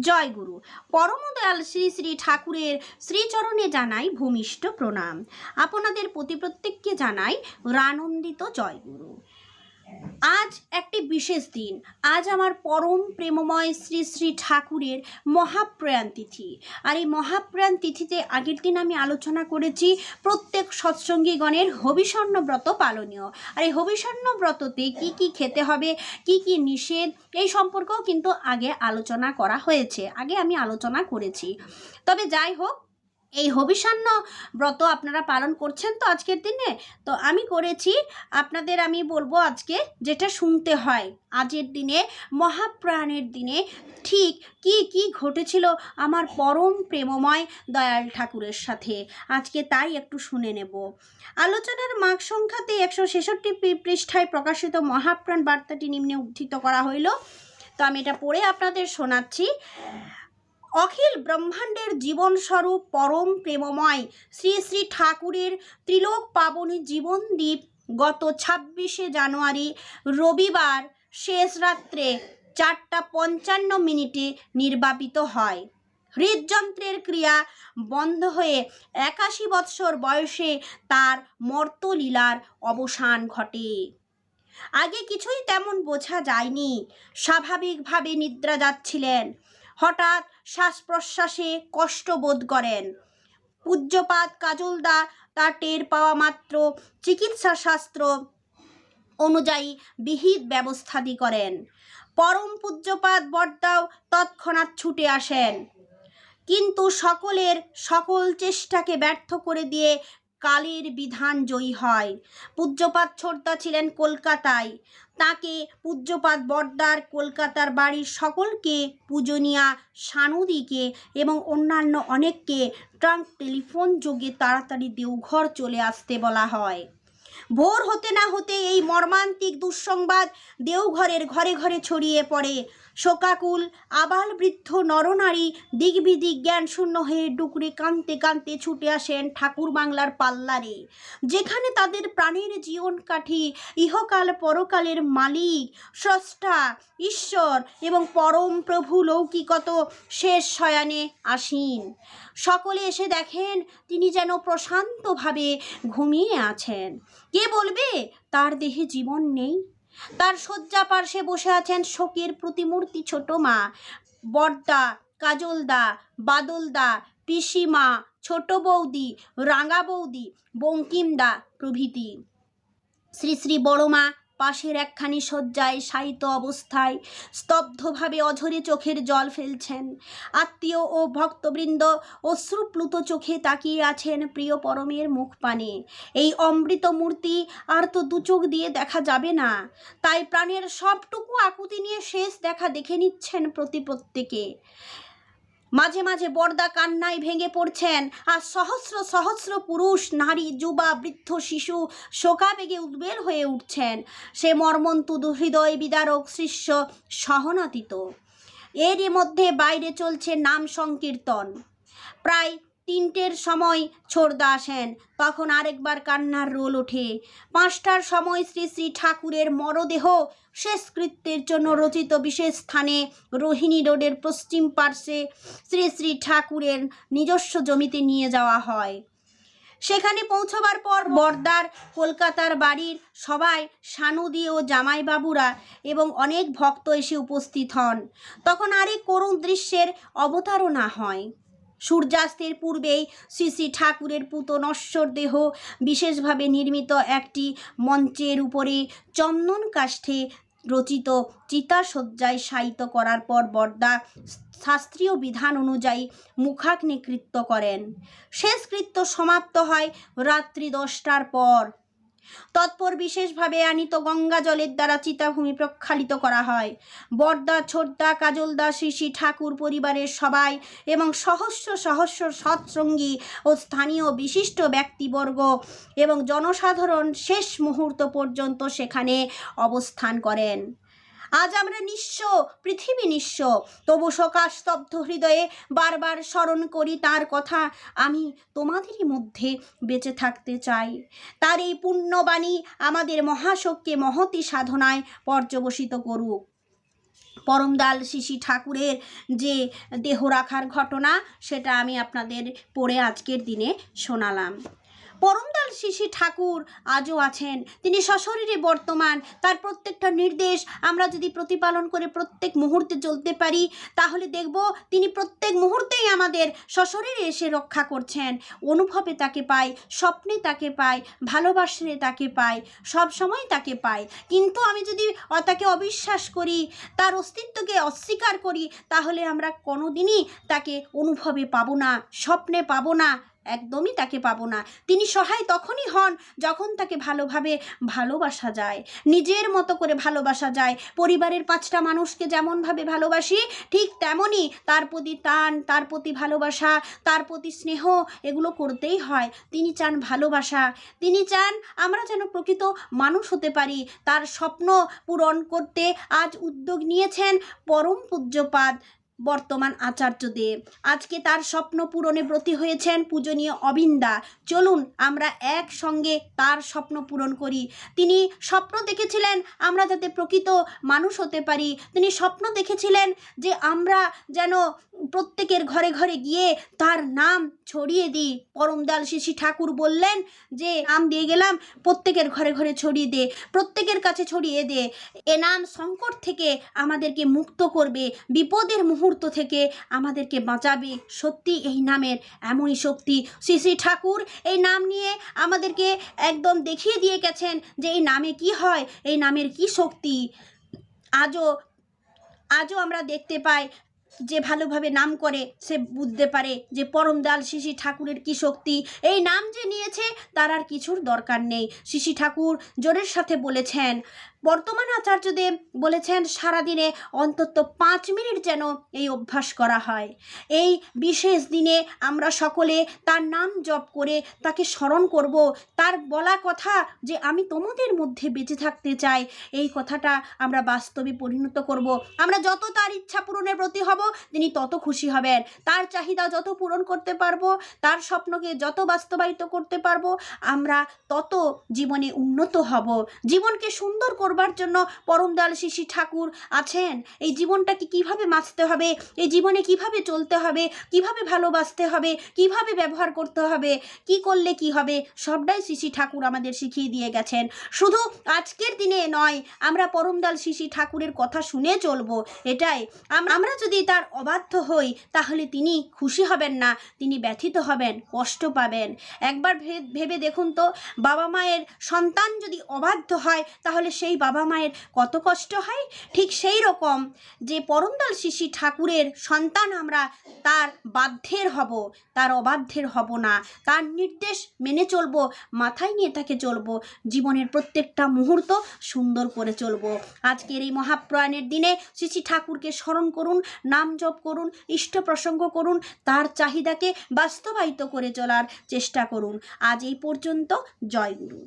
জয় গুরু। পরম দয়াল শ্রী শ্রী ঠাকুরের শ্রীচরণে জানাই ভূমিষ্ঠ প্রণাম। আপনাদের প্রতি প্রত্যেককে জানাই রানন্দিত জয় গুরু। আজ একটি বিশেষ দিন। আজ আমার পরম প্রেমময় শ্রী শ্রী ঠাকুরের মহাপ্রয়াণ তিথি। আর এই মহাপ্রয়াণ তিথিতে আগের দিন আমি আলোচনা করেছি প্রত্যেক সৎসঙ্গীগণের হবিষণ্ণ ব্রত পালনীয়। আর এই হবিষণ্ণ ব্রততে কি কি খেতে হবে, কি কি নিষেধ, এই সম্পর্কেও কিন্তু আগে আলোচনা করা হয়েছে। আগে আমি আলোচনা করেছি। তবে যাই হোক এই হবিষান্ন ব্রত আপনারা পালন করছেন তো আজকের দিনে? তো আমি করেছি, আপনাদের আমি বলব আজকে যেটা শুনতে হয়। আজের দিনে, মহাপ্রাণের দিনে ঠিক কি কি ঘটেছিল আমার পরম প্রেমময় দয়াল ঠাকুরের সাথে? আজকে তাই একটু শুনে নেব। আলোচনার মার্ক সংখ্যাতে একশো ছেষট্টি পৃষ্ঠায় প্রকাশিত মহাপ্রাণ বার্তাটি নিম্নে উদ্ধৃত করা হইল। তো আমি এটা পড়ে আপনাদের শোনাচ্ছি। অখিল ব্রহ্মাণ্ডের জীবনস্বরূপ পরম প্রেমময় শ্রী শ্রী ঠাকুরের ত্রিলোক পাবনী জীবনদ্বীপ গত ছাব্বিশে জানুয়ারি রবিবার শেষ রাত্রে চারটা পঞ্চান্ন মিনিটে নির্বাপিত হয়। হৃদযন্ত্রের ক্রিয়া বন্ধ হয়ে একাশি বৎসর বয়সে তার মর্তলীলার অবসান ঘটে। আগে কিছুই তেমন বোঝা যায়নি। স্বাভাবিকভাবে নিদ্রা যাচ্ছিলেন। হঠাৎ শ্বাস প্রশ্বাসে কষ্ট বোধ করেন। পূজ্যপাত কাজলদা তা টের পাওয়া মাত্র চিকিৎসা শাস্ত্র অনুযায়ী বিহিত ব্যবস্থাদি করেন। পরম পূজ্যপাত বর্দাও তৎক্ষণাৎ ছুটে আসেন। কিন্তু সকলের সকল চেষ্টাকে ব্যর্থ করে দিয়ে কালের বিধান জয়ী হয়। পূজ্যপাত ছোটদা ছিলেন কলকাতায়। তাকে পূজ্যপাত বর্দার কলকাতার বাড়ির সকলকে পূজনীয়া সানুদিকে এবং অন্যান্য অনেককে ট্রাঙ্ক টেলিফোন যোগে তাড়াতাড়ি দেওঘর চলে আসতে বলা হয়। ভোর হতে না হতে এই মর্মান্তিক দুঃসংবাদ দেওঘরের ঘরে ঘরে ছড়িয়ে পড়ে। শোকাকুল, আবাল বৃদ্ধ, নরনারী দিগবিদিক জ্ঞান শূন্য হয়ে ডুকরে কাঁদতে কাঁদতে ছুটে আসেন ঠাকুর বাংলার পাল্লারে, যেখানে তাদের প্রাণের জীবন কাঠি, ইহকাল পরকালের মালিক, স্রষ্টা, ঈশ্বর এবং পরম প্রভু লৌকিকত শেষ শয়ানে আসীন। সকলে এসে দেখেন তিনি যেন প্রশান্তভাবে ঘুমিয়ে আছেন। কে বলবে, তার দেহে জীবন নেই? তার শয্যা পার্শ্বে বসে আছেন শোকের প্রতিমূর্তি ছোট মা। বড়দা কাজলদা, বাদলদা, পিসিমা, ছোট বৌদি, রাঙা বৌদি, বঙ্কিমদা প্রভৃতি। শ্রী শ্রী বড়মা পাশের একখানি শয্যায় শায়িত অবস্থায় স্তব্ধভাবে অঝরে চোখের জল ফেলছেন। আত্মীয় ও ভক্তবৃন্দ অশ্রুপ্লুত চোখে তাকিয়ে আছেন প্রিয় পরমের মুখ পানে। এই অমৃত মূর্তি আর তো দু চোখ দিয়ে দেখা যাবে না। তাই প্রাণের সবটুকু আকুতি নিয়ে শেষ দেখা দেখে নিচ্ছেন প্রতি প্রত্যেকে। মাঝে মাঝে বর্দা কান্নায় ভেঙে পড়ছেন। আর সহস্র সহস্র পুরুষ, নারী, যুবা, বৃদ্ধ, শিশু শোকাবেগে উদ্বেল হয়ে উঠছেন। সে মর্মন্তু হৃদয় বিদারক, শিষ্য সহনাতীত। এরই মধ্যে বাইরে চলছে নাম সংকীর্তন। প্রায় তিনটের সময় ছোড়দা আসেন। তখন আরেকবার কান্নার রোল ওঠে। পাঁচটার সময় শ্রী শ্রী ঠাকুরের মরদেহ শেষকৃত্যের জন্য রচিত বিশেষ স্থানে রোহিণী রোডের পশ্চিম পার্শ্বে শ্রী শ্রী ঠাকুরের নিজস্ব জমিতে নিয়ে যাওয়া হয়। সেখানে পৌঁছবার পর বর্দার কলকাতার বাড়ির সবাই সানুদি ও জামাইবাবুরা এবং অনেক ভক্ত এসে উপস্থিত হন। তখন আরেক করুণ দৃশ্যের অবতারণা হয়। সূর্যাস্তের পূর্বেই শ্রী শ্রী ঠাকুরের পুত নশ্বর দেহ বিশেষভাবে নির্মিত একটি মঞ্চের উপরে চন্দন কাষ্ঠে রচিত চিতাসজ্জায় শায়িত করার পর বর্দা শাস্ত্রীয় বিধান অনুযায়ী মুখাগ্নিকৃত্য করেন। শেষকৃত্য সমাপ্ত হয় রাত্রি দশটার পর। তৎপর বিশেষভাবে আনিত গঙ্গা জলের দ্বারা চিতাভূমি প্রক্ষালিত করা হয়। বর্দা ছোটদা কাজলদা শ্রী ঠাকুর পরিবারের সবাই এবং সহস্র সহস্র সৎসঙ্গী ও স্থানীয় বিশিষ্ট ব্যক্তিবর্গ এবং জনসাধারণ শেষ মুহূর্ত পর্যন্ত সেখানে অবস্থান করেন। আজ আমরা নিঃস্ব, পৃথিবী নিঃস্ব। তবু শোকাস্তব্ধ হৃদয়ে বারবার স্মরণ করি তার কথা। আমি তোমাদেরই মধ্যে বেঁচে থাকতে চাই। তার এই পুণ্যবাণী আমাদের মহাশক্তি মহতি সাধনায় পর্যবসিত করুক। পরমদাল শিশি ঠাকুরের যে দেহ রাখার ঘটনা, সেটা আমি আপনাদের পড়ে আজকের দিনে শোনালাম। পরমদাল শিশি ঠাকুর আজও আছেন। তিনি সশরীরে বর্তমান। তার প্রত্যেকটা নির্দেশ আমরা যদি প্রতিপালন করে প্রত্যেক মুহূর্তে চলতে পারি, তাহলে দেখব তিনি প্রত্যেক মুহূর্তেই আমাদের সশরীরে এসে রক্ষা করছেন। অনুভবে তাকে পাই, স্বপ্নে তাকে পাই, ভালোবাসলে তাকে পাই, সব সময় তাকে পাই। কিন্তু আমি যদি তাকে অবিশ্বাস করি, তার অস্তিত্বকে অস্বীকার করি, তাহলে আমরা কোনোদিনই তাকে অনুভবে পাবো না, স্বপ্নে পাবো না। একদমই তাকে পাবো না। তিনি সহায় তখনই হন যখন তাকে ভালোভাবে ভালোবাসা যায়। নিজের মতো করে ভালোবাসা যায়। পরিবারের পাঁচটা মানুষকে যেমনভাবে ভালোবাসি, ঠিক তেমনই তার প্রতি টান, তার প্রতি ভালোবাসা, তার প্রতি স্নেহ এগুলো করতেই হয়। তিনি চান ভালোবাসা। তিনি চান আমরা যেন প্রকৃত মানুষ হতে পারি। তার স্বপ্ন পূরণ করতে আজ উদ্যোগ নিয়েছেন পরম পূজ্যপাদ বর্তমান আচার্যদেব। আজকে তার স্বপ্ন পূরণে ব্রতী হয়েছেন পূজনীয় অবিন্দা। চলুন আমরা একসঙ্গে তার স্বপ্ন পূরণ করি। তিনি স্বপ্ন দেখেছিলেন আমরা যাতে প্রকৃত মানুষ হতে পারি। তিনি স্বপ্ন দেখেছিলেন যে আমরা যেন প্রত্যেকের ঘরে ঘরে গিয়ে তার নাম ছড়িয়ে দিই। পরমদাল শিশি ঠাকুর বললেন যে, নাম দিয়ে গেলাম, প্রত্যেকের ঘরে ঘরে ছড়িয়ে দে, প্রত্যেকের কাছে ছড়িয়ে দে। এ নাম সংকট থেকে আমাদেরকে মুক্ত করবে, বিপদের মুহূর্ত থেকে আমাদেরকে বাঁচাবে। সত্যি, এই নামের এমনই শক্তি। শ্রী শ্রী ঠাকুর, এই নাম নিয়ে আমাদেরকে একদম দেখিয়ে দিয়ে গেছেন যে এই নামে কি হয়, এই নামের কি শক্তি। আজও আজও আমরা দেখতে পাই যে ভালোভাবে নাম করে, সে বুঝতে পারে যে পরমদাল শিশি ঠাকুরের কি শক্তি। এই নাম যে নিয়েছে, তার আর কিছুর দরকার নেই। শিশি ঠাকুর জোরের সাথে বলেছেন বর্তমান আচার্যদেব বলেছেন, সারাদিনে অন্তত পাঁচ মিনিট যেন এই অভ্যাস করা হয়। এই বিশেষ দিনে আমরা সকলে তার নাম জপ করে তাকে স্মরণ করব। তার বলা কথা যে, আমি তোমাদের মধ্যে বেঁচে থাকতে চাই এই কথাটা আমরা বাস্তবে পরিণত করব। আমরা যত তার ইচ্ছা পূরণের প্রতি হব, তিনি তত খুশি হবেন। তার চাহিদা যত পূরণ করতে পারব, তার স্বপ্নকে যত বাস্তবায়িত করতে পারব, আমরা তত জীবনে উন্নত হব। জীবনকে সুন্দর করবার জন্য পরমদাল শিশি ঠাকুর আছেন। এই জীবনটাকে কীভাবে বাঁচতে হবে? এই জীবনে কীভাবে চলতে হবে? কীভাবে ভালোবাসতে হবে? কীভাবে ব্যবহার করতে হবে? কি করলে কি হবে? সবটাই শিশি ঠাকুর আমাদের শিখিয়ে দিয়ে গেছেন। শুধু আজকের দিনে নয়, আমরা পরমদাল শিশি ঠাকুরের কথা শুনে চলবো। এটাই, আম- আমরা যদি তার অবাধ্য হই, তাহলে তিনি খুশি হবেন না, তিনি ব্যথিত হবেন, কষ্ট পাবেন। একবার ভেবে দেখুন তো, বাবা মায়ের সন্তান যদি অবাধ্য হয়, তাহলে সেই বাবা মায়ের কত কষ্ট হয়? ঠিক সেই রকম যে পরমদাল শিশি ঠাকুরের সন্তান আমরা তার বাধ্যের হব, তার অবাধ্যের হব না। তার নির্দেশ মেনে চলবো, মাথায় নিয়ে তাকে চলবো, জীবনের প্রত্যেকটা মুহূর্ত সুন্দর করে চলবো। আজকের এই মহাপ্রয়াণের দিনে শ্রী ঠাকুরকে স্মরণ করুন, নাম জপ করুন, ইষ্ট প্রসঙ্গ করুন, তার চাহিদাকে বাস্তবায়িত করে চলার চেষ্টা করুন। আজ এই পর্যন্ত জয় গুরু।